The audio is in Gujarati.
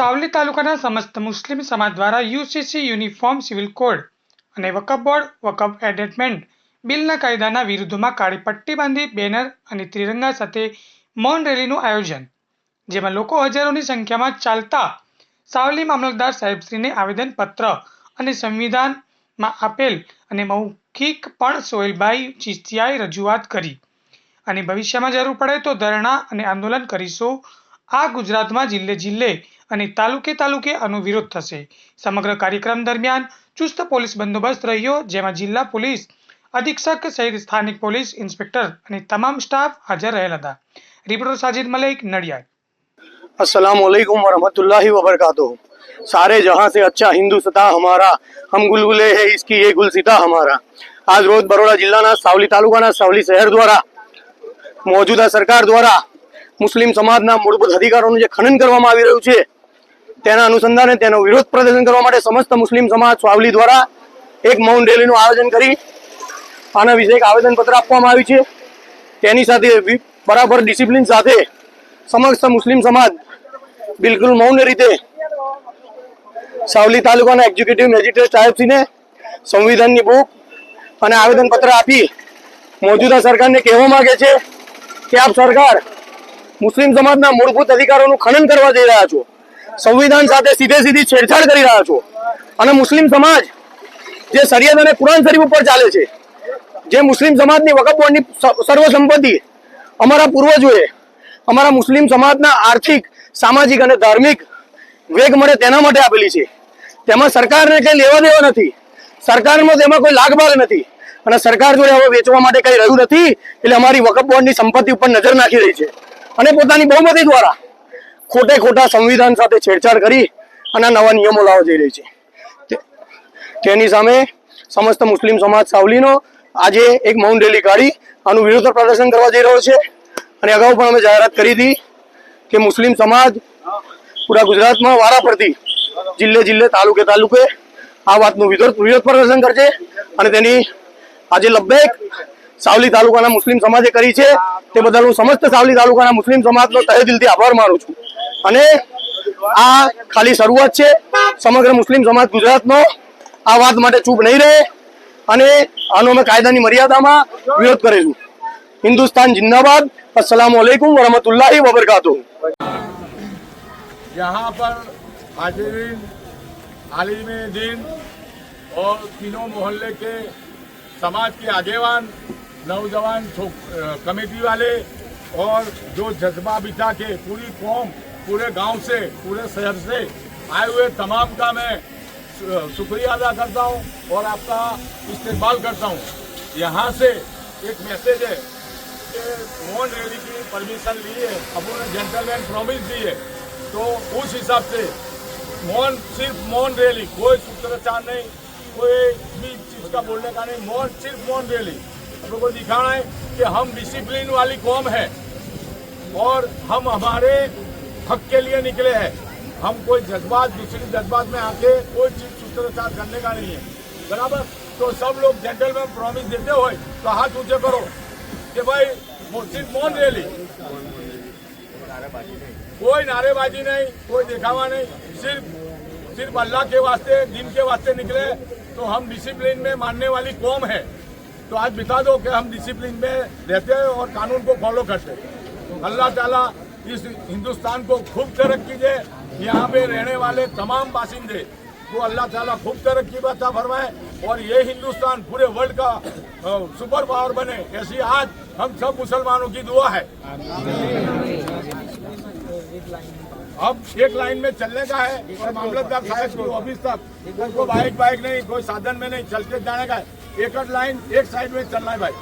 સાવલી તાલુકાના સમસ્ત મુસ્લિમ સમાજ દ્વારા યુસીસી યુનિફોર્મ સિવિલ કોડ અને વકફ બોર્ડ, વકફ એડેટમેન્ટ બિલના કાયદાના વિરુદ્ધમાં કાળી પટ્ટી બાંધી બેનર અને ત્રિરંગા સાથે મૌન રેલીનું આયોજન, જેમાં લોકો હજારોની સંખ્યામાં ચાલતા સાવલી મામલતદાર સાહેબશ્રીને આવેદનપત્ર અને સંવિધાનમાં આપેલ અને મૌખિક પણ સોહેલભાઈ ચિસ્તિયાએ રજૂઆત કરી. અને ભવિષ્યમાં જરૂર પડે તો ધરણા અને આંદોલન કરીશું. આ ગુજરાતમાં જિલ્લે જિલ્લે અને તાલુકે તાલુકે આનો વિરોધ થશે સમગ્ર કાર્યક્રમ દરમિયાન ચુસ્ત પોલીસ બંદોબસ્ત રહ્યો જેમાં જિલ્લા પોલીસ અધિક્ષક સહિત સ્થાનિક પોલીસ ઇન્સ્પેક્ટર અને તમામ સ્ટાફ હાજર રહેલ હતા રિપોર્ટર સાજિદ મલેક નડિયાદ अस्सलाम वालेकुम वरहमतुल्लाहि वबरकातुहू सारे जहां से अच्छा हिंदुस्तान हमारा हम गुलगुले है इसकी ये गुलसिता हमारा આજ રોજ બરોડા જિલ્લાના સાવલી તાલુકાના સાવલી શહેર દ્વારા મોજૂદા સરકાર દ્વારા મુસ્લિમ સમાજના મૂળભૂત અધિકારોનું જે ખનન કરવામાં આવી રહ્યું છે, તેના અનુસંધાને તેનો વિરોધ પ્રદર્શન કરવા માટે સમસ્ત મુસ્લિમ સમાજ સાવલી દ્વારા એક મૌન રેલીનું આયોજન કરી આના વિશે એક આવેદનપત્ર આપવામાં આવ્યું છે. તેની સાથે બરાબર ડિસિપ્લિન સાથે સમસ્ત મુસ્લિમ સમાજ બિલકુલ મૌન રીતે સાવલી તાલુકાના એક્ઝિક્યુટિવ મેજિસ્ટ્રેટ સાહેબશ્રીને સંવિધાનની બુક અને આવેદનપત્ર આપી મોજૂદા સરકારને કહેવા માંગે છે કે આપ સરકાર મુસ્લિમ સમાજના મૂળભૂત અધિકારોનું ખનન કરવા જઈ રહ્યા છો. સંવિધાન સાથે સીધે સીધી છેડછાડ કરી રહ્યા છો. અને મુસ્લિમ સમાજ જે શરિયત અને કુરાન શરીફ ઉપર ચાલે છે, જે મુસ્લિમ સમાજની વકફ બોર્ડની સર્વ સંપત્તિ અમારા પૂર્વજોએ અમારા મુસ્લિમ સમાજના આર્થિક, સામાજિક અને ધાર્મિક વેગ મળે તેના માટે આપેલી છે. તેમાં સરકારને કંઈ લેવા દેવા નથી. સરકારમાં તેમાં કોઈ લાગભાગ નથી. અને સરકાર જોડે હવે વેચવા માટે કંઈ રહ્યું નથી, એટલે અમારી વકફ બોર્ડની સંપત્તિ ઉપર નજર નાખી રહી છે. અને પોતાની બહુમતી દ્વારા ખોટે ખોટા સંવિધાન સાથે છેડછાડ કરી અને નવા નિયમો લાવવા જઈ રહી છે. તેની સામે સમસ્ત મુસ્લિમ સમાજ સાવલીનો આજે એક મૌન રેલી કાઢી, આનું વિરોધ પ્રદર્શન કરવા જઈ રહ્યો છે. અને અગાઉ પણ અમે જાહેરાત કરી હતી કે મુસ્લિમ સમાજ પૂરા ગુજરાતમાં વારાફરતી જિલ્લે જિલ્લે, તાલુકે તાલુકે આ વાતનું વિરોધ પ્રદર્શન કરશે. અને તેની આજે લબ્બેક સાવલી તાલુકાના મુસ્લિમ સમાજે કરી છે તે બદલ હું સમસ્ત સાવલી તાલુકાના મુસ્લિમ સમાજનો તહે દિલથી આભાર માનું છું અને આ ખાલી શરૂઆત છે સમગ્ર મુસ્લિમ સમાજ ગુજરાતનો આ વાત માટે ચૂપ નહીં રહે અને આનો અમે કાયદાની મર્યાદામાં વિરોધ કરીશું હિન્દુસ્તાન જિંદાબાદ અસ્સલામ વાલેકુમ વરહમતુલ્લાહિ વબરકાતુહુ यहाँ पर हाजिरीन आलिम दिन और तीनों मोहल्ले के समाज के आगेवान नौजवान कमेटी वाले और जो जज्बा बिठा के पूरी कौम, पूरे गाँव से, पूरे शहर से आए हुए तमाम का मैं शुक्रिया अदा करता हूँ और आपका इस्तेमाल करता हूँ। यहाँ से एक मैसेज है कि मोहन रैली की परमिशन ली है, अपने जेंटलमैन प्रॉमिस दी है। तो उस हिसाब से मौन सिर्फ़ मौन रैली कोई सूत्रचार नहीं, कोई भी चीज़ का बोलने का नहीं मौन सिर्फ़ मौन रैली हम लोग को दिखाना है कि हम डिसिप्लिन वाली कौम है और हम हमारे हक के लिए निकले हैं। हम कोई जज्बात, दूसरी जज्बात में आके कोई चीज़ सूत्रचार करने का नहीं है। बराबर? तो सब लोग जेंटलमैन प्रॉमिस देते हुए तो हाथ ऊँचे करो कि भाई मो- सिर्फ़ मौन रैली कोई नारेबाजी नहीं, कोई दिखावा नहीं। सिर्फ़ सिर्फ़ अल्लाह के वास्ते, दिन के वास्ते निकले तो हम डिसिप्लिन में मानने वाली कौम है। तो आज बिता दो कि हम डिसिप्लिन में रहते हैं और कानून को फॉलो करते हैं। अल्लाह ताला इस हिंदुस्तान को खूब तरक्की दे। यहाँ पे रहने वाले तमाम बासिंदे को अल्लाह ताला खूब तरक्की बता फरमाए और ये हिंदुस्तान पूरे वर्ल्ड का सुपर पावर बने। ऐसी आज हम सब मुसलमानों की दुआ है। अब एक लाइन में चलने का है और मामलतदार साहब की ऑफ़िस तक कोई बाइक बाइक नहीं, कोई साधन में नहीं चलते जाने का है। એક જ લાઈન એક સાઈડ મેં ચલના ભાઈ